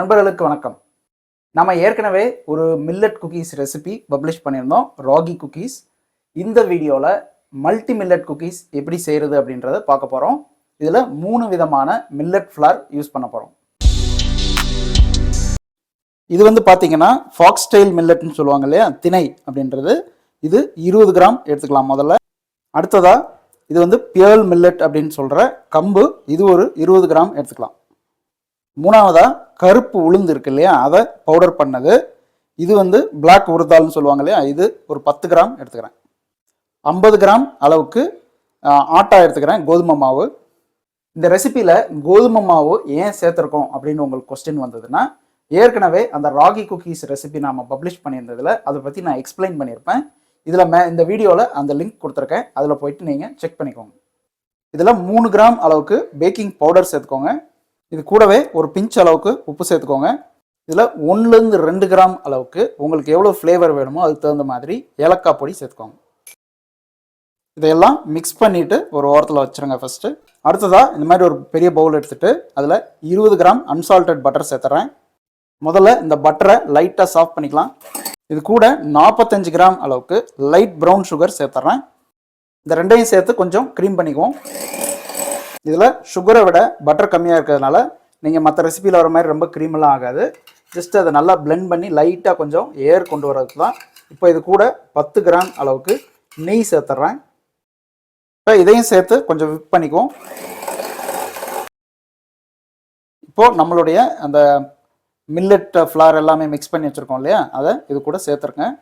நண்பர்களுக்கு வணக்கம். நம்ம ஏற்கனவே ஒரு மில்லட் குக்கீஸ் ரெசிபி பப்ளிஷ் பண்ணியிருந்தோம் ராகி குக்கீஸ் இந்த வீடியோவில் மல்டி மில்லட் குக்கீஸ் எப்படி செய்கிறது அப்படின்றத பார்க்க போகிறோம் இதில் மூணு விதமான மில்லட் ஃப்ளார் யூஸ் பண்ண போகிறோம் இது வந்து பார்த்தீங்கன்னா ஃபாக்ஸ் ஸ்டைல் மில்லட்னு சொல்லுவாங்க இல்லையா திணை அப்படின்றது. இது இருபது கிராம் எடுத்துக்கலாம் முதல்ல. அடுத்ததாக இது வந்து பியர்ல் மில்லட் அப்படின்னு சொல்கிற கம்பு. இது ஒரு இருபது கிராம் எடுத்துக்கலாம். மூணாவதாக கருப்பு உளுந்து இருக்கு இல்லையா? அதை பவுடர் பண்ணது. இது வந்து பிளாக் உருதால்னு சொல்லுவாங்க இல்லையா? இது ஒரு பத்து கிராம் எடுத்துக்கிறேன். ஐம்பது கிராம் அளவுக்கு ஆட்டா எடுத்துக்கிறேன் கோதுமை மாவு. இந்த ரெசிப்பியில் கோதுமை மாவு ஏன் சேர்த்துருக்கோம் அப்படின்னு உங்களுக்கு கொஸ்டின் வந்ததுன்னா ஏற்கனவே அந்த ராகி குக்கீஸ் ரெசிபி நாம பப்ளிஷ் பண்ணியிருந்ததில் அதை பற்றி நான் எக்ஸ்பிளைன் பண்ணியிருப்பேன். இதில் மே இந்த வீடியோவில் அந்த லிங்க் கொடுத்துருக்கேன். அதில் போயிட்டு நீங்கள் செக் பண்ணிக்கோங்க. இதில் மூணு கிராம் அளவுக்கு பேக்கிங் பவுடர் சேர்த்துக்கோங்க. இது கூடவே ஒரு பிஞ்ச் அளவுக்கு உப்பு சேர்த்துக்கோங்க. இதில் ஒன்றுலேருந்து ரெண்டு கிராம் அளவுக்கு உங்களுக்கு எவ்வளோ ஃப்ளேவர் வேணுமோ அதுக்கு தகுந்த மாதிரி ஏலக்காய் பொடி சேர்த்துக்கோங்க. இதையெல்லாம் மிக்ஸ் பண்ணிவிட்டு ஒரு ஓரத்தில் வச்சுருங்க ஃபஸ்ட்டு அடுத்ததாக இந்த மாதிரி ஒரு பெரிய பவுல் எடுத்துகிட்டு அதில் இருபது கிராம் அன்சால்டட் பட்டர் சேர்த்துறேன். முதல்ல இந்த பட்டரை லைட்டாக சாஃப்ட் பண்ணிக்கலாம். இது கூட நாற்பத்தஞ்சு கிராம் அளவுக்கு லைட் ப்ரௌன் சுகர் சேர்த்துறேன். இந்த ரெண்டையும் சேர்த்து கொஞ்சம் க்ரீம் பண்ணிக்குவோம். இதில் சுகரை விட பட்டர் கம்மியாக இருக்கிறதுனால நீங்கள் மற்ற ரெசிபியில் வர மாதிரி ரொம்ப க்ரீமெல்லாம் ஆகாது. ஜஸ்ட் அதை நல்லா பிளெண்ட் பண்ணி லைட்டாக கொஞ்சம் ஏர் கொண்டு வரதுக்கு தான் இப்போ இது கூட பத்து கிராம் அளவுக்கு நெய் சேர்த்துட்றேன் இப்போ இதையும் சேர்த்து கொஞ்சம் விப் பண்ணிக்குவோம். இப்போது நம்மளுடைய அந்த மில்லட் ஃப்ளார் எல்லாமே மிக்ஸ் பண்ணி வச்சுருக்கோம் இல்லையா? அதை இது கூட சேர்த்துருக்கேன்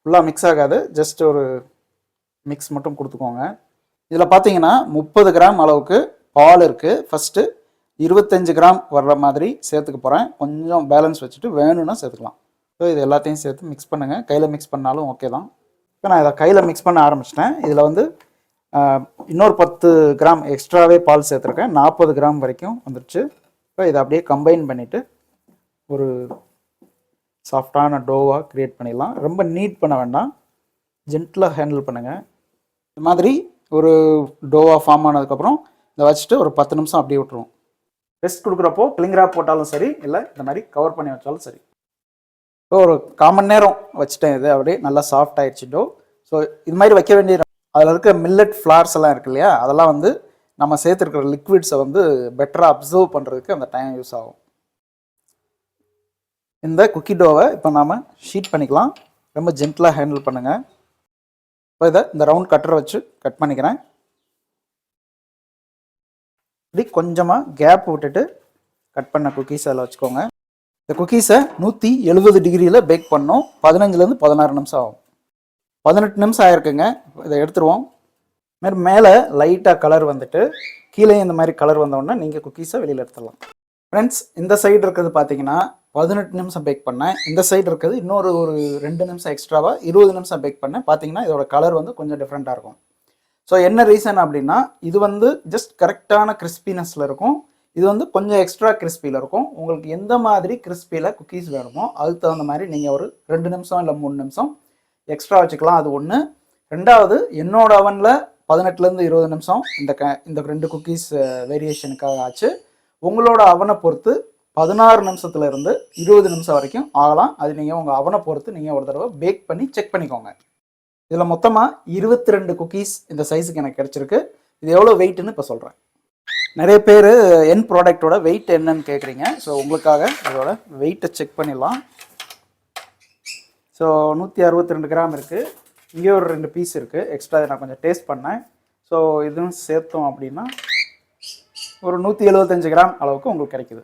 ஃபுல்லாக மிக்ஸ் ஆகாது. ஜஸ்ட் ஒரு மிக்ஸ் மட்டும் கொடுத்துக்கோங்க. இதில் பார்த்தீங்கன்னா முப்பது கிராம் அளவுக்கு பால் இருக்குது ஃபஸ்ட்டு இருபத்தஞ்சு கிராம் வர்ற மாதிரி சேர்த்துக்க போகிறேன் கொஞ்சம் பேலன்ஸ் வச்சுட்டு வேணும்னா சேர்த்துக்கலாம். ஸோ இது எல்லாத்தையும் சேர்த்து மிக்ஸ் பண்ணுங்கள் கையில் மிக்ஸ் பண்ணாலும் ஓகே தான். இப்போ நான் இதை கையில் மிக்ஸ் பண்ண ஆரம்பிச்சிட்டேன். இதில் வந்து இன்னொரு பத்து கிராம் எக்ஸ்ட்ராவே பால் சேர்த்துருக்கேன். நாற்பது கிராம் வரைக்கும் வந்துருச்சு. இப்போ இதை அப்படியே கம்பைன் பண்ணிவிட்டு ஒரு சாஃப்டான டோவாக க்ரியேட் பண்ணிடலாம். ரொம்ப நீட் பண்ண வேண்டாம். ஜென்டிலாக ஹேண்டில் பண்ணுங்கள் இது மாதிரி ஒரு டோவாக ஃபார்ம் ஆனதுக்கப்புறம் இதை வச்சுட்டு ஒரு பத்து நிமிஷம் அப்படியே விட்டுருவோம். ரெஸ்ட் கொடுக்குறப்போ கிளிங்கராக போட்டாலும் சரி இல்லை இந்த மாதிரி கவர் பண்ணி வச்சாலும் சரி. இப்போ ஒரு காமன் நேரம் வச்சுட்டேன் இது அப்படியே நல்லா சாஃப்ட் ஆயிடுச்சு டோ ஸோ இது மாதிரி வைக்க வேண்டிய அதில் இருக்கிற மில்லட் ஃப்ளார்ஸ் எல்லாம் இருக்கு இல்லையா அதெல்லாம் வந்து நம்ம சேர்த்துருக்கிற லிக்விட்ஸை வந்து பெட்டராக அப்சர்வ் பண்ணுறதுக்கு அந்த டைம் யூஸ் ஆகும். இந்த குக்கி டோவை இப்போ நாம் ஷீட் பண்ணிக்கலாம். ரொம்ப ஜென்டிலாக ஹேண்டில் பண்ணுங்கள் இப்போ இதை இந்த ரவுண்ட் கட்டரை வச்சு கட் பண்ணிக்கிறேன். இப்படி கொஞ்சமாக கேப் விட்டுட்டு கட் பண்ண குக்கீஸ் அதில் வச்சுக்கோங்க. இந்த குக்கீஸை நூற்றி எழுபது டிகிரியில் பேக் பண்ணோம். பதினஞ்சுலேருந்து பதினாறு நிமிஷம் ஆகும். பதினெட்டு நிமிஷம் ஆயிருக்குங்க. இதை எடுத்துருவோம். மாதிரி மேலே லைட்டாக கலர் வந்துட்டு கீழே இந்த மாதிரி கலர் வந்தோடனே நீங்கள் குக்கீஸை வெளியில் எடுத்துடலாம். ஃப்ரெண்ட்ஸ் இந்த சைடு இருக்கிறது பார்த்தீங்கன்னா பதினெட்டு நிமிஷம் பேக் பண்ணேன். இந்த சைடு இருக்கிறது இன்னொரு ஒரு ரெண்டு நிமிஷம் எக்ஸ்ட்ராவாக இருபது நிமிஷம் பேக் பண்ணேன். பார்த்தீங்கன்னா இதோட கலர் வந்து கொஞ்சம் டிஃப்ரெண்ட்டாக இருக்கும். ஸோ என்ன ரீசன் அப்படின்னா இது வந்து ஜஸ்ட் கரெக்டான கிறிஸ்பினஸில் இருக்கும். இது வந்து கொஞ்சம் எக்ஸ்ட்ரா கிறிஸ்பியில் இருக்கும். உங்களுக்கு எந்த மாதிரி கிறிஸ்பியில் குக்கீஸ் வேணுமோ அதுக்கு தகுந்த மாதிரி நீங்கள் ஒரு ரெண்டு நிமிஷம் இல்லை மூணு நிமிஷம் எக்ஸ்ட்ரா வச்சுக்கலாம். அது ஒன்று ரெண்டாவது என்னோட அவனில் பதினெட்டுலேருந்து இருபது நிமிஷம் இந்த க இந்த ரெண்டு குக்கீஸ் வேரியேஷனுக்காக ஆச்சு. உங்களோட அவனை பொறுத்து பதினாறு நிமிஷத்துல இருந்து இருபது நிமிஷம் வரைக்கும் ஆகலாம். அது நீங்கள் உங்கள் அவனை பொறுத்து நீங்கள் ஒரு தடவை பேக் பண்ணி செக் பண்ணிக்கோங்க. இதில் மொத்தமாக இருபத்தி ரெண்டு குக்கீஸ் இந்த சைஸுக்கு எனக்கு கிடச்சிருக்கு. இது எவ்வளோ வெயிட்னு இப்போ சொல்கிறேன் நிறைய பேர் என் ப்ராடக்ட்டோட வெயிட் என்னன்னு கேட்குறீங்க ஸோ உங்களுக்காக இதோட வெயிட்டை செக் பண்ணிடலாம். ஸோ நூற்றி அறுபத்தி ரெண்டு கிராம் இருக்குது இங்கே ஒரு ரெண்டு பீஸ் இருக்குது எக்ஸ்ட்ரா நான் கொஞ்சம் டேஸ்ட் பண்ணேன். ஸோ இதுவும் சேர்த்தோம் அப்படின்னா ஒரு நூற்றி எழுபத்தஞ்சு கிராம் அளவுக்கு உங்களுக்கு கிடைக்குது.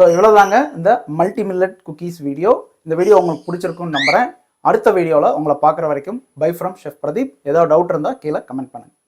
ஸோ இவ்வளோதாங்க இந்த மல்டி மில்லட் குக்கீஸ் வீடியோ இந்த வீடியோ உங்களுக்கு பிடிச்சிருக்கும்னு நம்புகிறேன் அடுத்த வீடியோவில் உங்களை பார்க்குற வரைக்கும் பை ஃப்ரம் ஷெஃப் பிரதீப் ஏதாவது டவுட் இருந்தால் கீழே கமெண்ட் பண்ணுங்கள்